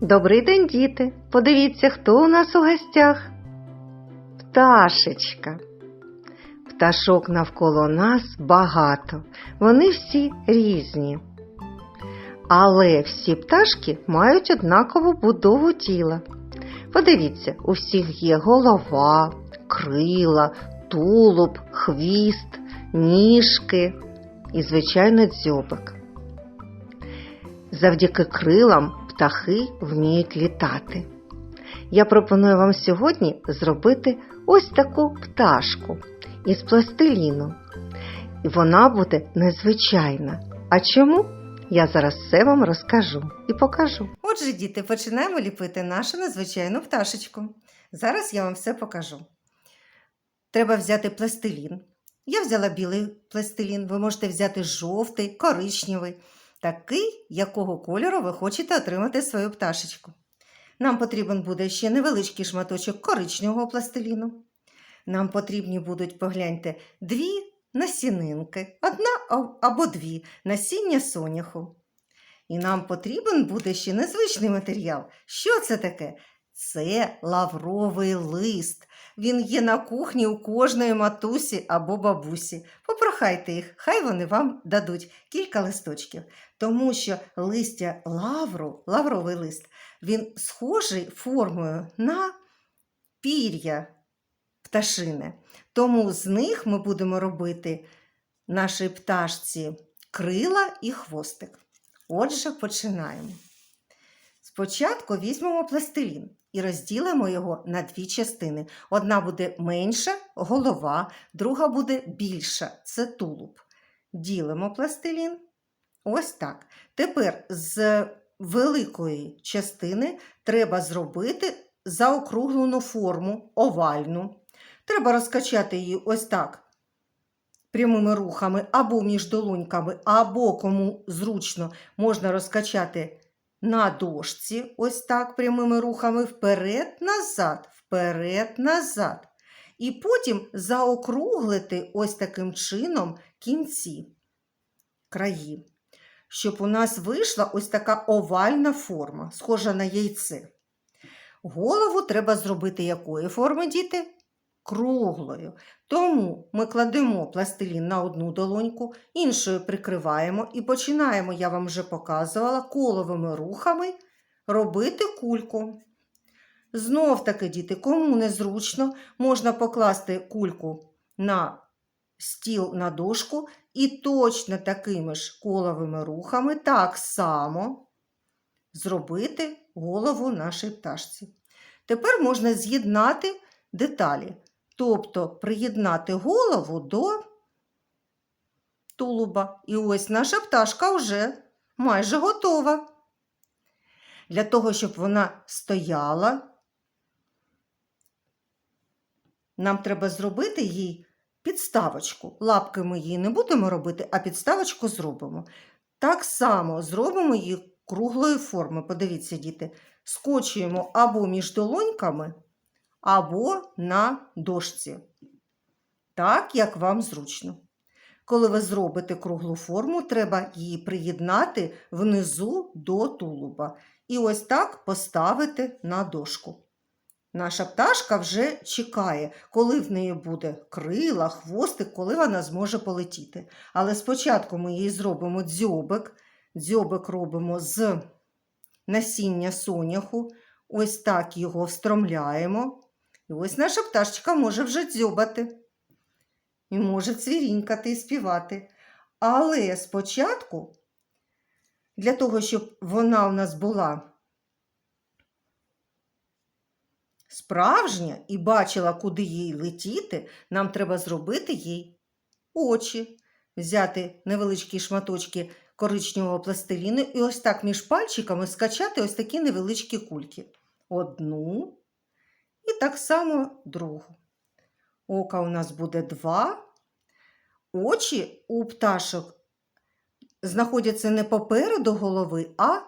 Добрий день, діти! Подивіться, хто у нас у гостях. Пташечка. Пташок навколо нас багато. Вони всі різні. Але всі пташки мають однакову будову тіла. Подивіться, у всіх є голова, крила, тулуб, хвіст, ніжки і, звичайно, дзьобик. Завдяки крилам птахи вміють літати. Я пропоную вам сьогодні зробити ось таку пташку із пластиліну. І вона буде незвичайна. А чому? Я зараз все вам розкажу і покажу. Отже, діти, починаємо ліпити нашу незвичайну пташечку. Зараз я вам все покажу. Треба взяти пластилін. Я взяла білий пластилін, ви можете взяти жовтий, коричневий, такий, якого кольору ви хочете отримати свою пташечку. Нам потрібен буде ще невеличкий шматочок коричневого пластиліну. Нам потрібні будуть, погляньте, дві насінинки, одна або дві насіння соняху. І нам потрібен буде ще незвичний матеріал. Що це таке? Це лавровий лист. Він є на кухні у кожної матусі або бабусі. Попрохайте їх, хай вони вам дадуть кілька листочків. Тому що листя лавру, лавровий лист, він схожий формою на пір'я пташини. Тому з них ми будемо робити нашій пташці крила і хвостик. Отже, починаємо. Спочатку візьмемо пластилін і розділимо його на дві частини. Одна буде менша голова, друга буде більша це тулуб. Ділимо пластилін. Ось так. Тепер з великої частини треба зробити заокруглену форму овальну. Треба розкачати її ось так прямими рухами або між долоньками, або кому зручно можна розкачати на дошці, ось так прямими рухами вперед-назад, вперед-назад. І потім заокруглити ось таким чином кінці, краї, щоб у нас вийшла ось така овальна форма, схожа на яйце. Голову треба зробити якої форми, діти? Круглою. Тому ми кладемо пластилін на одну долоньку, іншою прикриваємо і починаємо, я вам вже показувала, коловими рухами робити кульку. Знов таки, діти, кому незручно, можна покласти кульку на стіл на дошку і точно такими ж коловими рухами так само зробити голову нашій пташці. Тепер можна з'єднати деталі. Тобто приєднати голову до тулуба. І ось наша пташка вже майже готова. Для того, щоб вона стояла, нам треба зробити їй підставочку. Лапки ми її не будемо робити, а підставочку зробимо. Так само зробимо її круглої форми. Подивіться, діти, скочуємо або між долоньками або на дошці. Так, як вам зручно. Коли ви зробите круглу форму, треба її приєднати внизу до тулуба. І ось так поставити на дошку. Наша пташка вже чекає, коли в неї буде крила, хвостик, коли вона зможе полетіти. Але спочатку ми їй зробимо дзьобик. Дзьобик робимо з насіння соняху. Ось так його встромляємо. І ось наша пташечка може вже дзьобати. І може цвірінькати і співати. Але спочатку, для того, щоб вона у нас була справжня і бачила, куди їй летіти, нам треба зробити їй очі, взяти невеличкі шматочки коричневого пластиліну і ось так між пальчиками скачати ось такі невеличкі кульки. Одну і так само другу. Ока у нас буде два. Очі у пташок знаходяться не попереду голови, а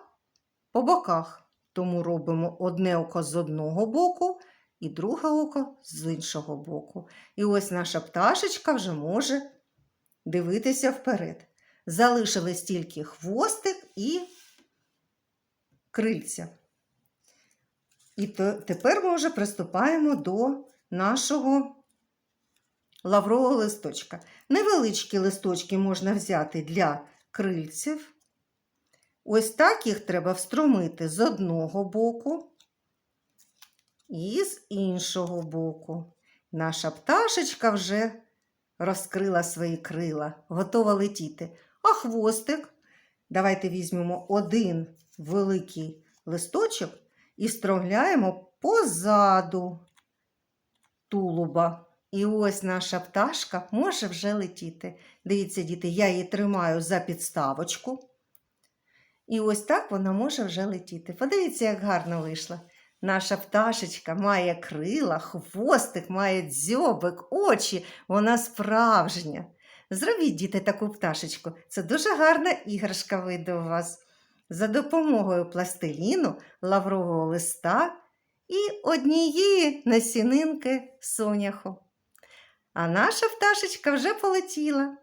по боках. Тому робимо одне око з одного боку і друге око з іншого боку. І ось наша пташечка вже може дивитися вперед. Залишились тільки хвостик і крильця. І тепер ми вже приступаємо до нашого лаврового листочка. Невеличкі листочки можна взяти для крильців. Ось так їх треба встромити з одного боку і з іншого боку. Наша пташечка вже розкрила свої крила, готова летіти. А хвостик. Давайте візьмемо один великий листочок і стромляємо позаду тулуба. І ось наша пташка може вже летіти. Дивіться, діти, я її тримаю за підставочку. І ось так вона може вже летіти. Подивіться, як гарно вийшло. Наша пташечка має крила, хвостик, має дзьобик, очі, вона справжня. Зробіть, діти, таку пташечку. Це дуже гарна іграшка вийде у вас. За допомогою пластиліну, лаврового листа і однієї насінинки соняху. А наша пташечка вже полетіла.